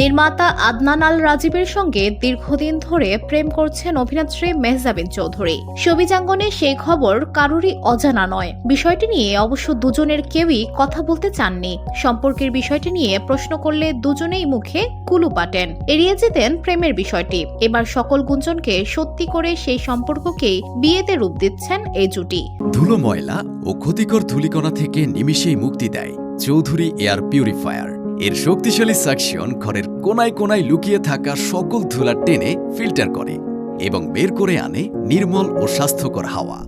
নির্মাতা আদনান আল রাজীবের সঙ্গে দীর্ঘদিন ধরে প্রেম করছেন অভিনেত্রী মেহজাবিন চৌধুরী। সবিজাঙ্গনে সেই খবর কারোরই অজানা নয়। বিষয়টি নিয়ে অবশ্য দুজনের কেউই কথা বলতে চাননি। সম্পর্কের বিষয়টি নিয়ে প্রশ্ন করলে দুজনেই মুখে কুলু পাটেন। এড়িয়ে যেতেন প্রেমের বিষয়টি। এবার সকল গুঞ্জনকে সত্যি করে সেই সম্পর্ককেই বিয়েতে রূপ দিচ্ছেন এই জুটি। ধুলো ময়লা ও ক্ষতিকর ধূলিকণা থেকে নিমিষেই মুক্তি দেয় চৌধুরী এয়ার পিউরিফায়ার। এর শক্তিশালী সাকশন ঘরের কোনায় কোনায় লুকিয়ে থাকা সকল ধুলা টেনে ফিল্টার করে এবং বের করে আনে নির্মল ও স্বাস্থ্যকর হাওয়া।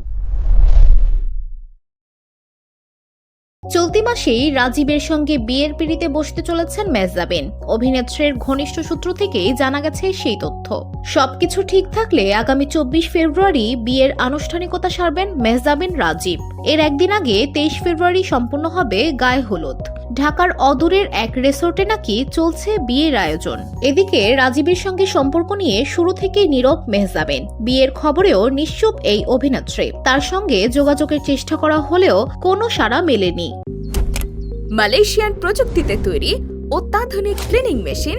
চলতি মাসেই রাজীবের সঙ্গে বিয়ের পিড়িতে বসতে চলেছেন মেজাবেন অভিনেত্রীর ঘনিষ্ঠ সূত্র থেকেই জানা গেছে সেই তথ্য। সবকিছু ঠিক থাকলে আগামী চব্বিশ ফেব্রুয়ারি বিয়ের আনুষ্ঠানিকতা সারবেন মেহজাবিন রাজীব। এর একদিন আগে তেইশ ফেব্রুয়ারি সম্পন্ন হবে গায়ে হলুদ। ঢাকার অদূরের এক রেসোর্টে নাকি চলছে বিয়ের আয়োজন। এদিকে রাজীবের সঙ্গে সম্পর্ক নিয়ে শুরু থেকেই নীরব মেহজাবেন। বিয়ের খবরেও নিশ্চুপ এই অভিনেত্রী। তার সঙ্গে যোগাযোগের চেষ্টা করা হলেও কোনো সাড়া মেলেনি। মালয়েশিয়ান প্রযুক্তিতে তৈরি অত্যাধুনিক cleaning machine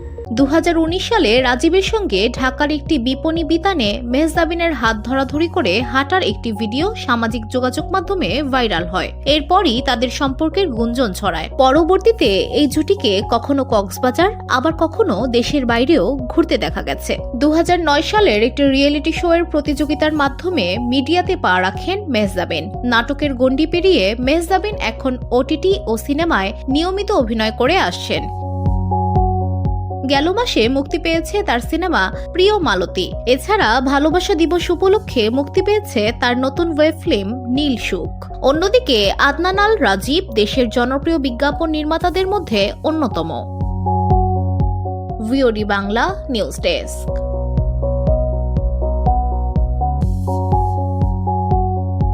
দু হাজার উনিশ সালে রাজীবের সঙ্গে ঢাকার একটি বিপণী বিতানে মেহজাবিনের হাত ধরাধরি করে হাঁটার একটি ভিডিও সামাজিক যোগাযোগ মাধ্যমে ভাইরাল হয়। এরপরই তাদের সম্পর্কের গুঞ্জন ছড়ায়। পরবর্তীতে এই জুটিকে কখনো কক্সবাজার, আবার কখনো দেশের বাইরেও ঘুরতে দেখা গেছে। দু হাজার নয় সালের একটি রিয়েলিটি শো এর প্রতিযোগিতার মাধ্যমে মিডিয়াতে পা রাখেন মেহজাবিন। নাটকের গণ্ডি পেরিয়ে মেহজাবিন এখন ওটিটি ও সিনেমায় নিয়মিত অভিনয় করে আসছেন। গেল মাসে মুক্তি পেয়েছে তার সিনেমা প্রিয় মালতী। এছাড়া ভালোবাসা দিবস উপলক্ষে মুক্তি পেয়েছে তার নতুন ওয়েব ফিল্ম নীল সুখ। অন্যদিকে আদনানাল রাজীব দেশের জনপ্রিয় বিজ্ঞাপন নির্মাতাদের মধ্যে অন্যতম। Bangla news desk.